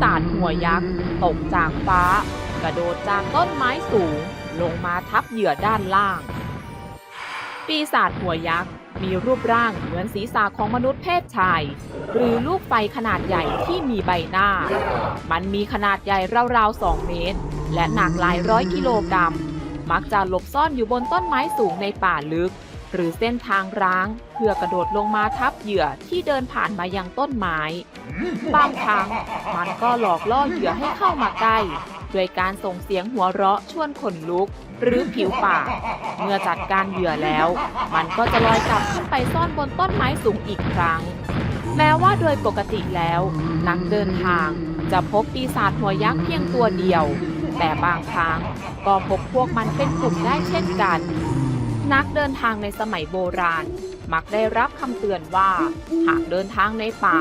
ปีศาจหัวยักษ์ตกจากฟ้า กระโดดจากต้นไม้สูง ลงมาทับเหยื่อด้านล่าง ปีศาจหัวยักษ์มีรูปร่างเหมือนศีรษะของมนุษย์เพศชาย หรือลูกไฟขนาดใหญ่ที่มีใบหน้า มันมีขนาดใหญ่ราวๆ 2 เมตร และหนักหลายร้อยกิโลกรัม มักจะหลบซ่อนอยู่บนต้นไม้สูงในป่าลึก หรือเส้นทางร้างเพื่อกระโดดลงมาทับเหยื่อที่เดินผ่านมายังต้นไม้ บางครั้งมันก็หลอกล่อเหยื่อให้เข้ามาใกล้โดยการส่งเสียงหัวเราะชวนขนลุก หรือผิวปาก เมื่อจัดการเหยื่อแล้ว มันก็จะลอยกลับขึ้นไปซ่อนบนต้นไม้สูงอีกครั้ง แม้ว่าโดยปกติแล้ว นักเดินทางจะพบปีศาจหัวยักษ์เพียงตัวเดียว แต่บางครั้งก็พบพวกมันเป็นกลุ่มได้เช่นกัน นักเดินทางในสมัยโบราณ มักได้รับคำเตือนว่า หากเดินทางในป่า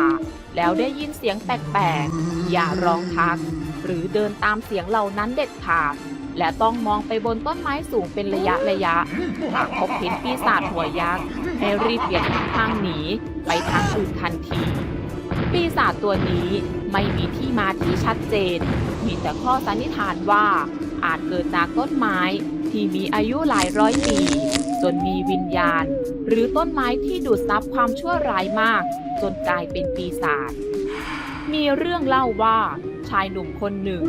แล้วได้ยินเสียงแปลกๆ อย่าร้องทัก หรือเดินตามเสียงเหล่านั้นเด็ดขาด และต้องมองไปบนต้นไม้สูงเป็นระยะระยะ หากพบเห็นปีศาจหัวยักษ์ให้รีบเปลี่ยนทิศทางหนี ไปทางอื่นทันทีปีศาจตัวนี้ไม่มีที่มาที่ชัดเจน มีแต่ข้อสันนิษฐานว่าอาจเกิดจากต้นไม้ ที่มีอายุหลายร้อยปีจนมีวิญญาณ หรือต้นไม้ที่ดูดซับความชั่วร้ายมาก จนกลายเป็นปีศาจมีเรื่องเล่าว่าชายหนุ่มคนหนึ่ง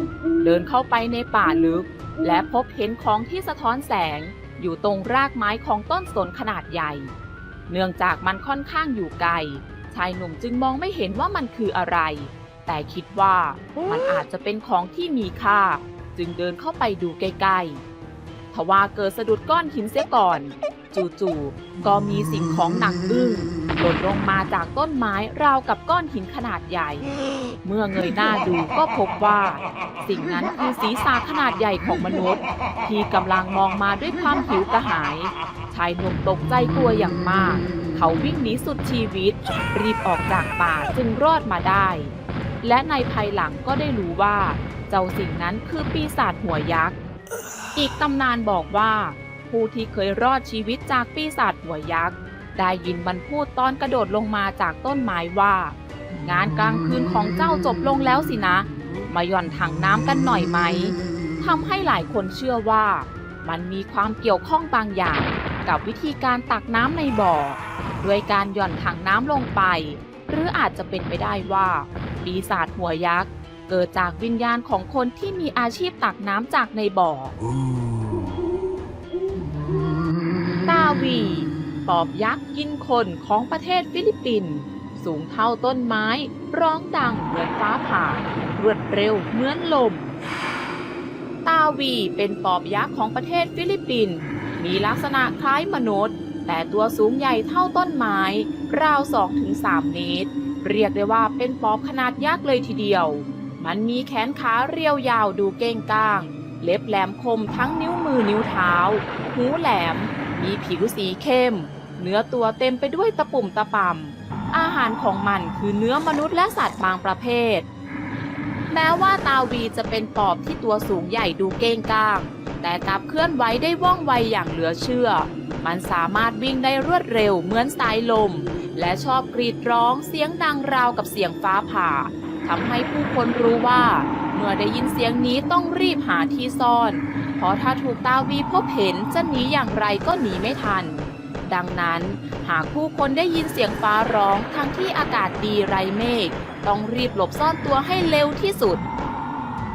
เดินเข้าไปในป่าลึก และพบเห็นของที่สะท้อนแสง อยู่ตรงรากไม้ของต้นสนขนาดใหญ่ เนื่องจากมันค่อนข้างอยู่ไกล ชายหนุ่มจึงมองไม่เห็นว่ามันคืออะไร แต่คิดว่ามันอาจจะเป็นของที่มีค่า จึงเดินเข้าไปดูใกล้ๆ ทว่าเกิดสะดุดก้อนหินเสียก่อน จู่ๆก็มีสิ่งของหนักอึ้งหล่นลงมาจากต้นไม้ราวกับก้อนหินขนาดใหญ่ เมื่อเงยหน้าดูก็พบว่า สิ่งนั้นคือศีรษะขนาดใหญ่ของมนุษย์ ที่กำลังมองมาด้วยความหิวกระหาย ชายหนุ่มตกใจกลัวอย่างมาก เขาวิ่งหนีสุดชีวิต รีบออกจากป่าจึงรอดมาได้ และในภายหลังก็ได้รู้ว่า เจ้าสิ่งนั้นคือปีศาจหัวยักษ์ อีกตำนานบอกว่า ผู้ที่เคยรอดชีวิตจากปีศาจหัวยักษ์ ได้ยินมันพูดตอนกระโดดลงมาจากต้นไม้ว่า งานกลางคืนของเจ้าจบลงแล้วสินะ มาหย่อนถังน้ำกันหน่อยไหมทำให้หลายคนเชื่อว่า มันมีความเกี่ยวข้องบางอย่าง กับวิธีการตักน้ำในบ่อด้วยการหย่อนถังน้ำลงไป หรืออาจจะเป็นไปได้ว่า ปีศาจหัวยักษ์ เกิดจากวิญญาณของคนที่มีอาชีพตักน้ำจากในบ่อ ตาวี ปอบยักษ์กินคนของประเทศฟิลิปปินส์สูงเท่าต้นไม้ ร้องดังเหมือนฟ้าผ่ารวดเร็วเหมือนลม ตาวีเป็นปอบยักษ์ของประเทศฟิลิปปินส์มีลักษณะคล้ายมนุษย์ แต่ตัวสูงใหญ่เท่าต้นไม้ ราว 2-3 เมตร เรียกได้ว่าเป็นปอบขนาดยักษ์เลยทีเดียว มันมีแขนขาเรียวยาวดูเก้งก้าง เล็บแหลมคมทั้งนิ้วมือนิ้วเท้า หูแหลม มีผิวสีเข้ม เนื้อตัวเต็มไปด้วยตะปุ่มตะปำอาหารของมันคือเนื้อมนุษย์และสัตว์บางประเภท แม้ว่าตาวีจะเป็นปอบที่ตัวสูงใหญ่ดูเก้งก้าง แต่กลับเคลื่อนไหวได้ว่องไวอย่างเหลือเชื่อ มันสามารถวิ่งได้รวดเร็วเหมือนสายลม และชอบกรีดร้องเสียงดังราวกับเสียงฟ้าผ่าทำให้ผู้คนรู้ว่า เมื่อได้ยินเสียงนี้ต้องรีบหาที่ซ่อน เพราะถ้าถูกตาวีพบเห็นจะหนีอย่างไรก็หนีไม่ทัน ดังนั้นหากผู้คนได้ยินเสียงฟ้าร้องทั้งที่อากาศดีไรเมฆต้องรีบหลบซ่อนตัวให้เร็วที่สุด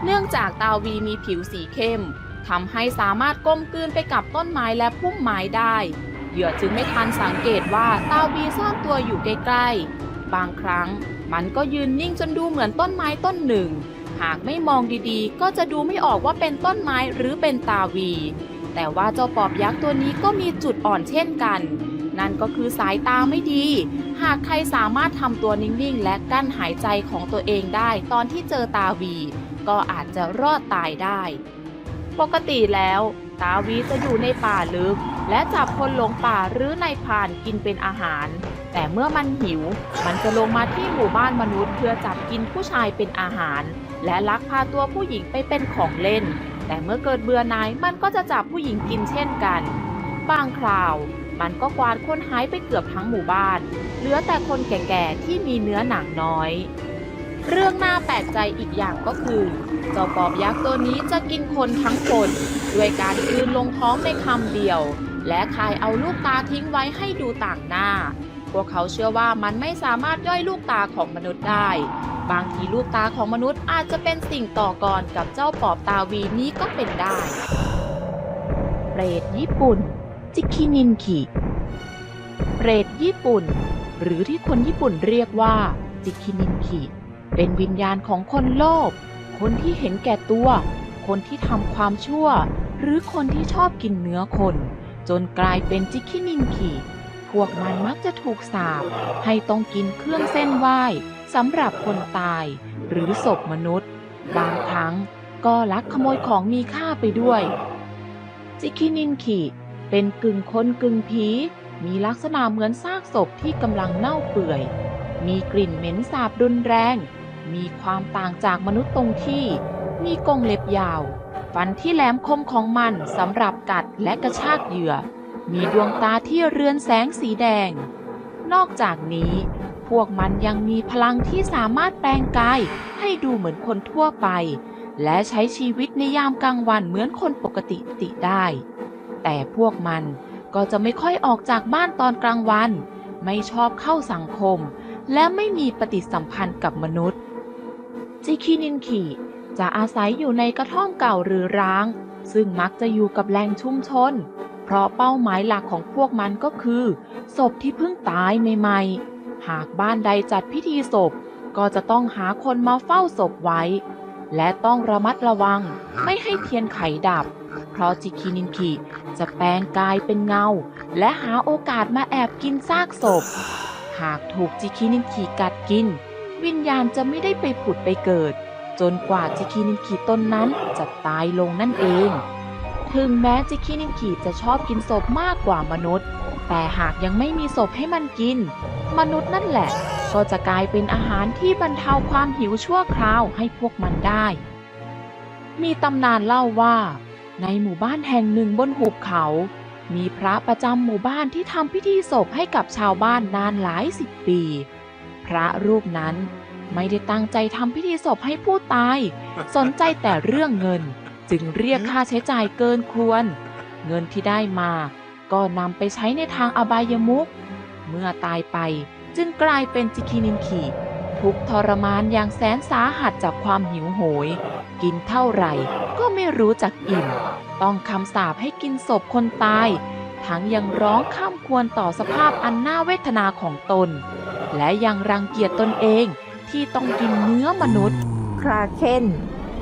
เนื่องจากตาวีมีผิวสีเข้ม ทำให้สามารถก้มกลืนไปกับต้นไม้และพุ่มไม้ได้ เหยื่อจึงไม่ทันสังเกตว่าตาวีซ่อนตัวอยู่ใกล้ๆ บางครั้งมันก็ยืนนิ่งจนดูเหมือนต้นไม้ต้นหนึ่ง หากไม่มองดีๆ ก็จะดูไม่ออกว่าเป็นต้นไม้หรือเป็นตาวี แต่ว่าเจ้าปอบยักษ์ตัวนี้ก็มีจุดอ่อนเช่นกัน นั่นก็คือสายตาไม่ดี หากใครสามารถทำตัวนิ่งๆ และกั้นหายใจของตัวเองได้ตอนที่เจอตาวี ก็อาจจะรอดตายได้ ปกติแล้วตาวีจะอยู่ในป่าลึก และจับคนหลงป่าหรือในพรานกินเป็นอาหาร แต่เมื่อมันหิว มันจะลงมาที่หมู่บ้านมนุษย์เพื่อจับกินผู้ชายเป็นอาหาร และลักพาตัวผู้หญิงไปเป็นของเล่น แต่เมื่อเกิดเบื่อหน่ายมันก็จะจับผู้หญิงกินเช่นกัน บางคราว มันก็กวาดคนหายไปเกือบทั้งหมู่บ้าน เหลือแต่คนแก่ๆที่มีเนื้อหนังน้อย เรื่องน่าแปลกใจอีกอย่างก็คือ เจ้าปอบยักษ์ตัวนี้จะกินคนทั้งคน ด้วยการกลืนลงท้องในคำเดียว และคายเอาลูกตาทิ้งไว้ให้ดูต่างหน้า พวกเขาเชื่อว่ามันไม่สามารถย่อยลูกตาของมนุษย์ได้ บางทีลูกตาของมนุษย์อาจจะเป็นสิ่งต่อกรกับเจ้าปอบตาวีนี้ก็เป็นได้เปรตญี่ปุ่น จิคินินคิเปรตญี่ปุ่น หรือที่คนญี่ปุ่นเรียกว่าจิคินินคิ เป็นวิญญาณของคนโลภ คนที่เห็นแก่ตัว คนที่ทำความชั่ว หรือคนที่ชอบกินเนื้อคน จนกลายเป็นจิคินินคิพวกมันมักจะถูกสาปให้ต้องกินเครื่องเส้นไหว้สำหรับคนตาย หรือศพมนุษย์ บางครั้งก็ลักขโมยของมีค่าไปด้วย จิคินินคิเป็นกึ่งคนกึ่งผี มีลักษณะเหมือนซากศพที่กำลังเน่าเปื่อย มีกลิ่นเหม็นสาบรุนแรง มีความต่างจากมนุษย์ตรงที่ มีกรงเล็บยาว ฟันที่แหลมคมของมันสำหรับกัดและกระชากเหยื่อ มีดวงตาที่เรือนแสงสีแดง นอกจากนี้ พวกมันยังมีพลังที่สามารถแปลงกายให้ดูเหมือนคนทั่วไป และใช้ชีวิตในยามกลางวันเหมือนคนปกติติได้ แต่พวกมันก็จะไม่ค่อยออกจากบ้านตอนกลางวัน ไม่ชอบเข้าสังคม และไม่มีปฏิสัมพันธ์กับมนุษย์ จิคินินคิจะอาศัยอยู่ในกระท่อมเก่าหรือร้าง ซึ่งมักจะอยู่กับแหล่งชุมชน เพราะเป้าหมายหลักของพวกมันก็คือ ศพที่เพิ่งตายใหม่ๆ หากบ้านใดจัดพิธีศพ ก็จะต้องหาคนมาเฝ้าศพไว้ และต้องระมัดระวังไม่ให้เทียนไขดับ เพราะจิคินินคิจะแปลงกายเป็นเงา และหาโอกาสมาแอบกินซากศพ หากถูกจิคินินคิกัดกิน วิญญาณจะไม่ได้ไปผุดไปเกิด จนกว่าจิคินินคิตนนั้นจะตายลงนั่นเอง ถึงแม้จิคินินคิจะชอบกินศพมากกว่ามนุษย์ แต่หากยังไม่มีศพให้มันกิน มนุษย์นั่นแหละ ก็จะกลายเป็นอาหารที่บรรเทาความหิวชั่วคราวให้พวกมันได้ มีตำนานเล่าว่า ในหมู่บ้านแห่งหนึ่งบนหุบเขามีพระประจำหมู่บ้านที่ทำพิธีศพให้กับชาวบ้านนานหลายสิบปี พระรูปนั้นไม่ได้ตั้งใจทำพิธีศพให้ผู้ตาย สนใจแต่เรื่องเงิน จึงเรียกค่าใช้จ่ายเกินควร เงินที่ได้มา ก็นำไปใช้ในทางอบายมุขเมื่อตายไปจึงกลายเป็นจิคินินขีทุกข์ทรมานอย่างแสนสาหัสจากความหิวโหย กินเท่าไหร่ก็ไม่รู้จักอิ่ม ต้องคำสาปให้กินศพคนตาย ทั้งยังร้องข้ามควรต่อสภาพอันน่าเวทนาของตน และยังรังเกียจตนเองที่ต้องกินเนื้อมนุษย์ คราเคน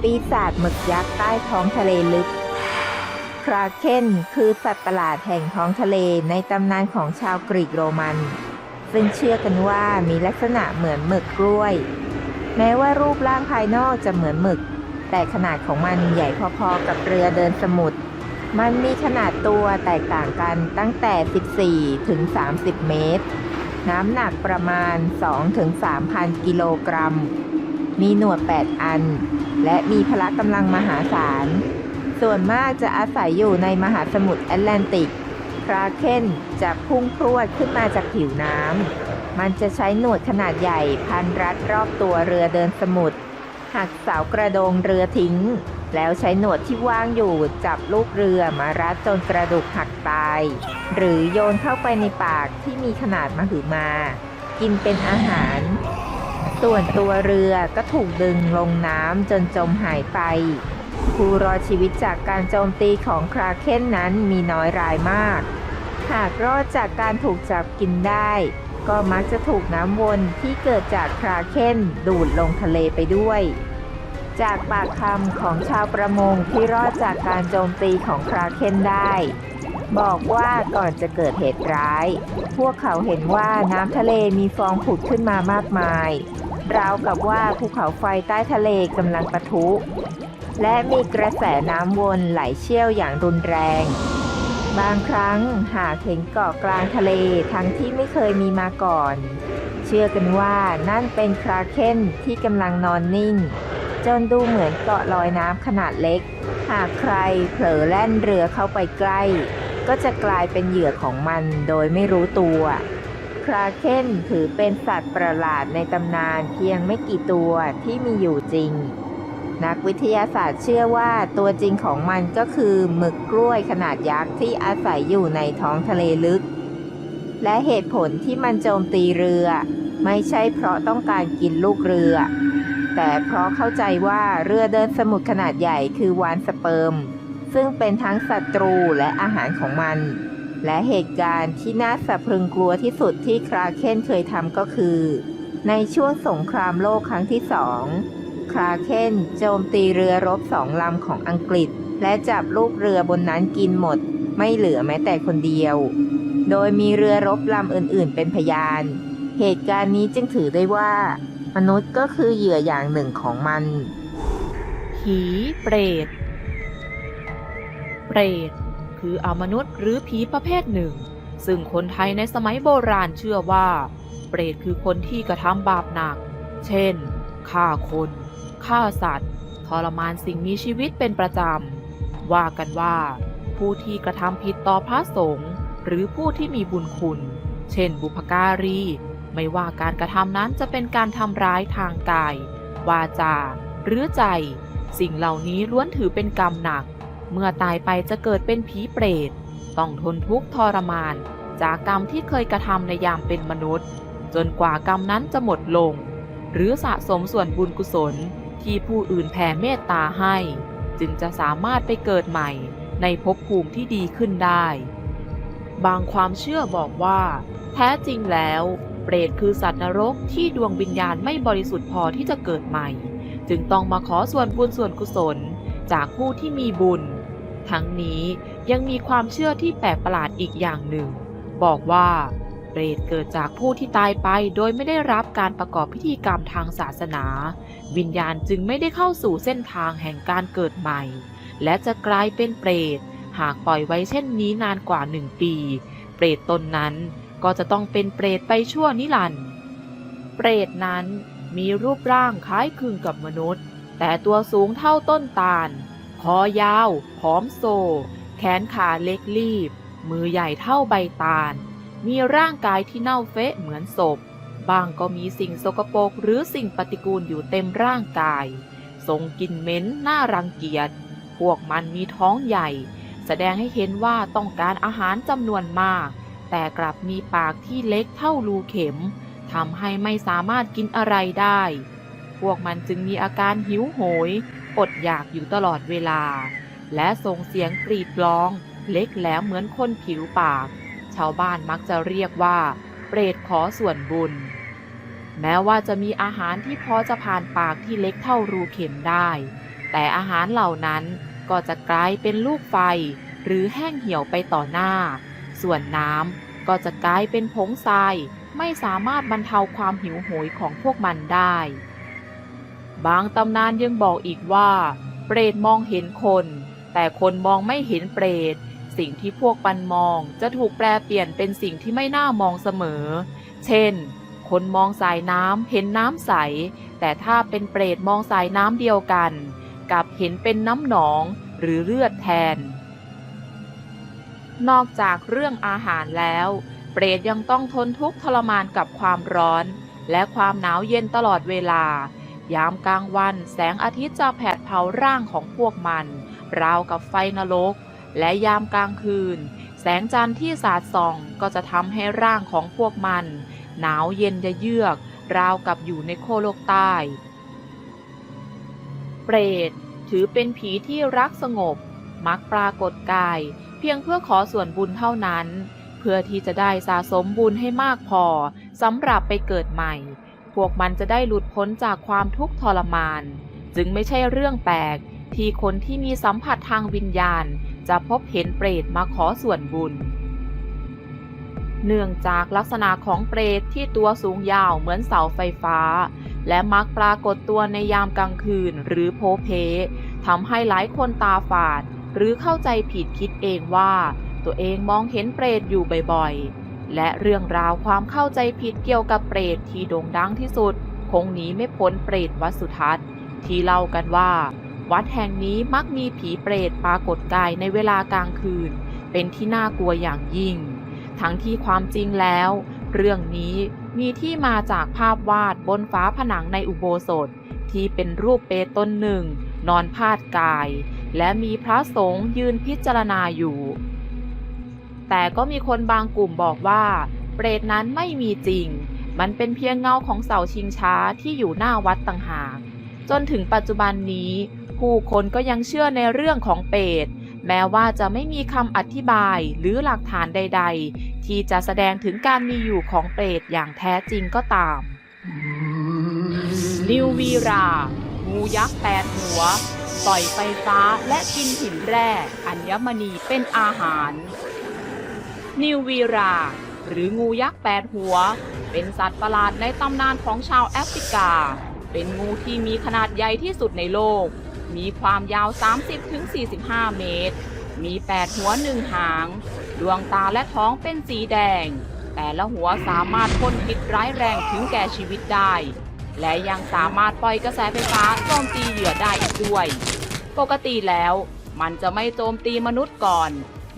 ปีศาจหมึกยักษ์ใต้ท้องทะเลลึก คราเคนคือสัตว์ประหลาดแห่งท้องทะเลในตำนานของชาวกรีกโรมัน ซึ่งเชื่อกันว่ามีลักษณะเหมือนหมึกกล้วย แม้ว่ารูปร่างภายนอกจะเหมือนหมึก แต่ขนาดของมันใหญ่พอๆกับเรือเดินสมุทร มันมีขนาดตัวแตกต่างกันตั้งแต่ 14 ถึง 30 เมตร น้ำหนักประมาณ 2-3,000 กิโลกรัม มีหนวด 8 อัน และมีพละกำลังมหาศาล ส่วนมากจะอาศัยอยู่ในมหาสมุทรแอตแลนติก คราเคนจะพุ่งพรวดขึ้นมาจากผิวน้ำ มันจะใช้หนวดขนาดใหญ่พันรัดรอบตัวเรือเดินสมุทรหักเสากระโดงเรือทิ้ง แล้วใช้หนวดที่ว่างอยู่จับลูกเรือมารัดจนกระดูกหักตาย หรือโยนเข้าไปในปากที่มีขนาดมหึมา กินเป็นอาหาร ส่วนตัวเรือก็ถูกดึงลงน้ำจนจมหายไป ผู้รอดชีวิตจากการโจมตีของคราเคนนั้นมีน้อยรายมาก หากรอดจากการถูกจับกินได้ ก็มักจะถูกน้ำวนที่เกิดจากคราเคนดูดลงทะเลไปด้วย จากปากคำของชาวประมงที่รอดจากการโจมตีของคราเคนได้ บอกว่าก่อนจะเกิดเหตุร้าย พวกเขาเห็นว่าน้ำทะเลมีฟองผุดขึ้นมามากมาย ราวกับว่าภูเขาไฟใต้ทะเลกำลังปะทุ และมีกระแสน้ำวนไหลเชี่ยวอย่างรุนแรง บางครั้งหากเห็นเกาะกลางทะเลทั้งที่ไม่เคยมีมาก่อน เชื่อกันว่านั่นเป็นคราเคนที่กำลังนอนนิ่ง จนดูเหมือนเกาะลอยน้ำขนาดเล็ก หากใครเผลอแล่นเรือเข้าไปใกล้ ก็จะกลายเป็นเหยื่อของมันโดยไม่รู้ตัวคราเคนถือเป็นสัตว์ประหลาดในตำนานเพียงไม่กี่ตัวที่มีอยู่จริง นักวิทยาศาสตร์เชื่อว่าตัวจริงของมันก็คือหมึกกล้วยขนาดยักษ์ที่อาศัยอยู่ในท้องทะเลลึก และเหตุผลที่มันโจมตีเรือ ไม่ใช่เพราะต้องการกินลูกเรือ แต่เพราะเข้าใจว่าเรือเดินสมุทรขนาดใหญ่คือวานสเปิร์ม ซึ่งเป็นทั้งศัตรูและอาหารของมัน และเหตุการณ์ที่น่าสะพรึงกลัวที่สุดที่คราเคนเคยทำก็คือ ในช่วงสงครามโลกครั้งที่สองคราเคนโจมตีเรือรบสองลำของอังกฤษ และจับลูกเรือบนนั้นกินหมด ไม่เหลือแม้แต่คนเดียว โดยมีเรือรบลำอื่นๆ เป็นพยาน เหตุการณ์นี้จึงถือได้ว่า มนุษย์ก็คือเหยื่ออย่างหนึ่งของมัน ผีเปรต เปรต คืออมนุษย์หรือผีประเภทหนึ่ง ซึ่งคนไทยในสมัยโบราณเชื่อว่า เปรตคือคนที่กระทำบาปหนัก เช่นฆ่าคนฆ่าสัตว์ ทรมานสิ่งมีชีวิตเป็นประจำ ว่ากันว่า ผู้ที่กระทำผิดต่อพระสงฆ์หรือผู้ที่มีบุญคุณ เช่นบุพการี ไม่ว่าการกระทำนั้นจะเป็นการทำร้ายทางกาย วาจา หรือใจ สิ่งเหล่านี้ล้วนถือเป็นกรรมหนัก เมื่อตายไปจะเกิดเป็นผีเปรต ต้องทนทุกข์ทรมาน จากกรรมที่เคยกระทำในยามเป็นมนุษย์ จนกว่ากรรมนั้นจะหมดลง หรือสะสมส่วนบุญกุศลที่ผู้อื่นแผ่เมตตาให้ จึงจะสามารถไปเกิดใหม่ในภพภูมิที่ดีขึ้นได้ บางความเชื่อบอกว่า แท้จริงแล้ว เปรตคือสัตว์นรกที่ดวงวิญญาณไม่บริสุทธิ์พอที่จะเกิดใหม่ จึงต้องมาขอส่วนบุญส่วนกุศลจากผู้ที่มีบุญ ทั้งนี้ยังมีความเชื่อที่แปลกประหลาดอีกอย่างหนึ่ง บอกว่า เปรตเกิดจากผู้ที่ตายไปโดยไม่ได้รับการประกอบพิธีกรรมทางศาสนา วิญญาณจึงไม่ได้เข้าสู่เส้นทางแห่งการเกิดใหม่ และจะกลายเป็นเปรต หากปล่อยไว้เช่นนี้นานกว่าหนึ่งปี เปรตตนนั้น ก็จะต้องเป็นเปรตไปชั่วนิรันดร์เปรตนั้นมีรูปร่างคล้ายคลึงกับมนุษย์ แต่ตัวสูงเท่าต้นตาล คอยาว ผอมโซ แขนขาเล็กรีบ มือใหญ่เท่าใบตาล มีร่างกายที่เน่าเฟะเหมือนศพ บางก็มีสิ่งสกปรกหรือสิ่งปฏิกูลอยู่เต็มร่างกายทรงกลิ่นเหม็นน่ารังเกียจ พวกมันมีท้องใหญ่ แสดงให้เห็นว่าต้องการอาหารจำนวนมาก แต่กลับมีปากที่เล็กเท่ารูเข็มทำให้ไม่สามารถกินอะไรได้ พวกมันจึงมีอาการหิวโหย อดอยากอยู่ตลอดเวลา และส่งเสียงกรีดร้อง เล็กแหลมเหมือนคนผิวปาก ชาวบ้านมักจะเรียกว่า เปรตขอส่วนบุญ แม้ว่าจะมีอาหารที่พอจะผ่านปากที่เล็กเท่ารูเข็มได้ แต่อาหารเหล่านั้นก็จะกลายเป็นลูกไฟ หรือแห้งเหี่ยวไปต่อหน้า ส่วนน้ำ ก็จะกลายเป็นผงทรายไม่สามารถบรรเทาความหิวโหยของพวกมันได้ บางตำนานยังบอกอีกว่า เปรตมองเห็นคน แต่คนมองไม่เห็นเปรต สิ่งที่พวกปันมองจะถูกแปลเปลี่ยนเป็นสิ่งที่ไม่น่ามองเสมอ เช่น คนมองสายน้ำเห็นน้ำใส แต่ถ้าเป็นเปรตมองสายน้ำเดียวกัน กับเห็นเป็นน้ำหนองหรือเลือดแทน นอกจากเรื่องอาหารแล้ว เปรตยังต้องทนทุกข์ทรมานกับความร้อน และความหนาวเย็นตลอดเวลา ยามกลางวันแสงอาทิตย์จะแผดเผาร่างของพวกมัน ราวกับไฟนรก และยามกลางคืน แสงจันทร์ที่สาดส่องก็จะทำให้ร่างของพวกมัน หนาวเย็นจะเยือก ราวกับอยู่ในโคโลกใต้ เปรตถือเป็นผีที่รักสงบ มักปรากฏกาย พียงเพื่อขอส่วนบุญเท่านั้น เพื่อที่จะได้สะสมบุญให้มากพอสำหรับไปเกิดใหม่ พวกมันจะได้หลุดพ้นจากความทุกข์ทรมาน จึงไม่ใช่เรื่องแปลก ที่คนที่มีสัมผัสทางวิญญาณ จะพบเห็นเปรตมาขอส่วนบุญ เนื่องจากลักษณะของเปรตที่ตัวสูงยาวเหมือนเสาไฟฟ้า และมักปรากฏตัวในยามกลางคืนหรือโพเพทำให้หลายคนตาฝาด หรือเข้าใจผิดคิดเองว่า ตัวเองมองเห็นเปรตอยู่บ่อยๆ และเรื่องราวความเข้าใจผิดเกี่ยวกับเปรตที่โด่งดังที่สุด คงหนีไม่พ้นเปรตวัดสุทัศน์ ที่เล่ากันว่า วัดแห่งนี้มักมีผีเปรตปรากฏกายในเวลากลางคืน เป็นที่น่ากลัวอย่างยิ่ง ทั้งที่ความจริงแล้ว เรื่องนี้มีที่มาจากภาพวาดบนฝาผนังในอุโบสถที่เป็นรูปเปรตตนหนึ่ง นอนพาดกาย และมีพระสงฆ์ยืนพิจารณาอยู่ แต่ก็มีคนบางกลุ่มบอกว่า เปรตนั้นไม่มีจริง มันเป็นเพียงเงาของเสาชิงช้าที่อยู่หน้าวัดต่างหาก จนถึงปัจจุบันนี้ ผู้คนก็ยังเชื่อในเรื่องของเปรตแม้ว่าจะไม่มีคำอธิบายหรือหลักฐานใด ๆ ที่จะแสดงถึงการมีอยู่ของเปรตอย่างแท้จริงก็ตามนิววีรางูยักษ์แปดหัว ปล่อยไฟฟ้าและกินหินแร่อัญมณีเป็นอาหาร นิววีรา หรืองูยักษ์แปดหัว เป็นสัตว์ประหลาดในตำนานของชาวแอฟริกา เป็นงูที่มีขนาดใหญ่ที่สุดในโลก มีความยาว 30-45 เมตร มี 8 หัวหนึ่งหาง ดวงตาและท้องเป็นสีแดง แต่ละหัวสามารถพ่นพิษร้ายแรงถึงแก่ชีวิตได้ และยังสามารถปล่อยกระแสไฟฟ้าโจมตีเหยื่อได้อีกด้วย ปกติแล้วมันจะไม่โจมตีมนุษย์ก่อน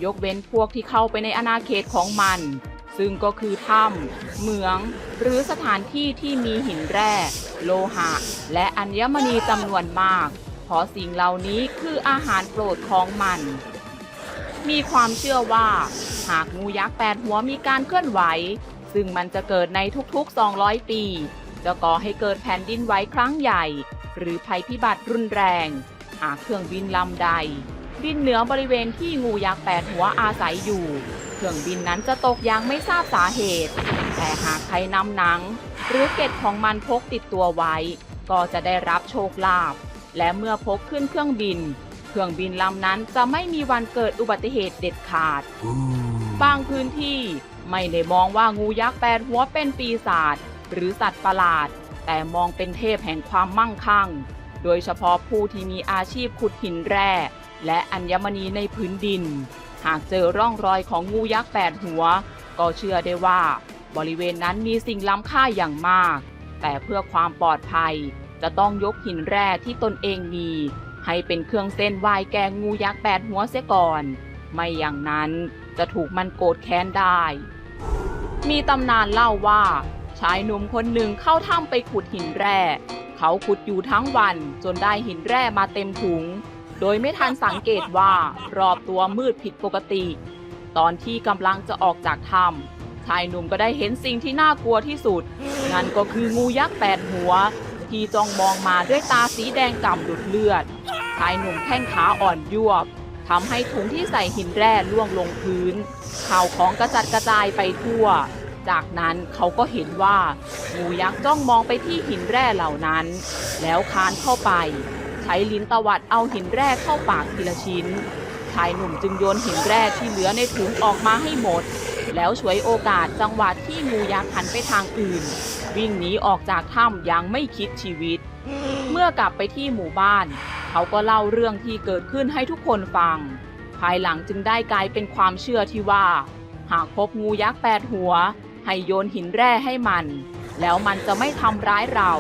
ยกเว้นพวกที่เข้าไปในอาณาเขตของมัน ซึ่งก็คือถ้ำเหมือง หรือสถานที่ที่มีหินแร่ โลหะ และอัญมณีจำนวนมาก เพราะสิ่งเหล่านี้คืออาหารโปรดของมัน มีความเชื่อว่า หากงูยักษ์แปดหัวมีการเคลื่อนไหว ซึ่งมันจะเกิดในทุกๆ 200 ปี จะก่อให้เกิดแผ่นดินไหวครั้งใหญ่ หรือภัยพิบัติรุนแรง หากเครื่องบินลำใด บินเหนือบริเวณที่งูยักษ์แปดหัวอาศัยอยู่ เครื่องบินนั้นจะตกอย่างไม่ทราบสาเหตุ แต่หากใครนำหนัง หรือเกล็ดของมันพกติดตัวไว้ ก็จะได้รับโชคลาภและเมื่อพกขึ้นเครื่องบิน เครื่องบินลำนั้นจะไม่มีวันเกิดอุบัติเหตุเด็ดขาดบางพื้นที่ไม่ได้มองว่างูยักษ์แปดหัวเป็นปีศาจ หรือสัตว์ประหลาด แต่มองเป็นเทพแห่งความมั่งคั่ง โดยเฉพาะผู้ที่มีอาชีพขุดหินแร่ และอัญมณีในพื้นดิน หากเจอร่องรอยของงูยักษ์แปดหัว ก็เชื่อได้ว่า บริเวณนั้นมีสิ่งล้ำค่าอย่างมาก แต่เพื่อความปลอดภัย จะต้องยกหินแร่ที่ตนเองมี ให้เป็นเครื่องเส้นไหว้แกงงูยักษ์แปดหัวเสียก่อน ไม่อย่างนั้นจะถูกมันโกรธแค้นได้ มีตำนานเล่าว่า ชายหนุ่มคนหนึ่งเข้าถ้ำไปขุดหินแร่ เขาขุดอยู่ทั้งวันจนได้หินแร่มาเต็มถุง โดยไม่ทันสังเกตว่ารอบตัวมืดผิดปกติ ตอนที่กำลังจะออกจากถ้ำชายหนุ่มก็ได้เห็นสิ่งที่น่ากลัวที่สุดนั่นก็คืองูยักษ์แปดหัว ที่จ้องมองมาด้วยตาสีแดงก่ำดุดเลือด ชายหนุ่มแข้งขาอ่อนยวบทำให้ถุงที่ใส่หินแร่ล่วงลงพื้นข่าวของกระจัดกระจายไปทั่ว จากนั้นเขาก็เห็นว่างูยักษ์จ้องมองไปที่หินแร่เหล่านั้น แล้วคานเข้าไป ใช้ลิ้นตวัดเอาหินแร่เข้าปากทีละชิ้น ชายหนุ่มจึงโยนหินแร่ที่เหลือในถุงออกมาให้หมด แล้วฉวยโอกาสจังหวะที่งูยักษ์หันไปทางอื่น วิ่งหนีออกจากถ้ำอย่างไม่คิดชีวิต เมื่อกลับไปที่หมู่บ้าน เขาก็เล่าเรื่องที่เกิดขึ้นให้ทุกคนฟัง ภายหลังจึงได้กลายเป็นความเชื่อที่ว่าหากพบงูยักษ์แปดหัว ให้โยนหินแร่ให้มัน แล้วมันจะไม่ทำร้ายเรา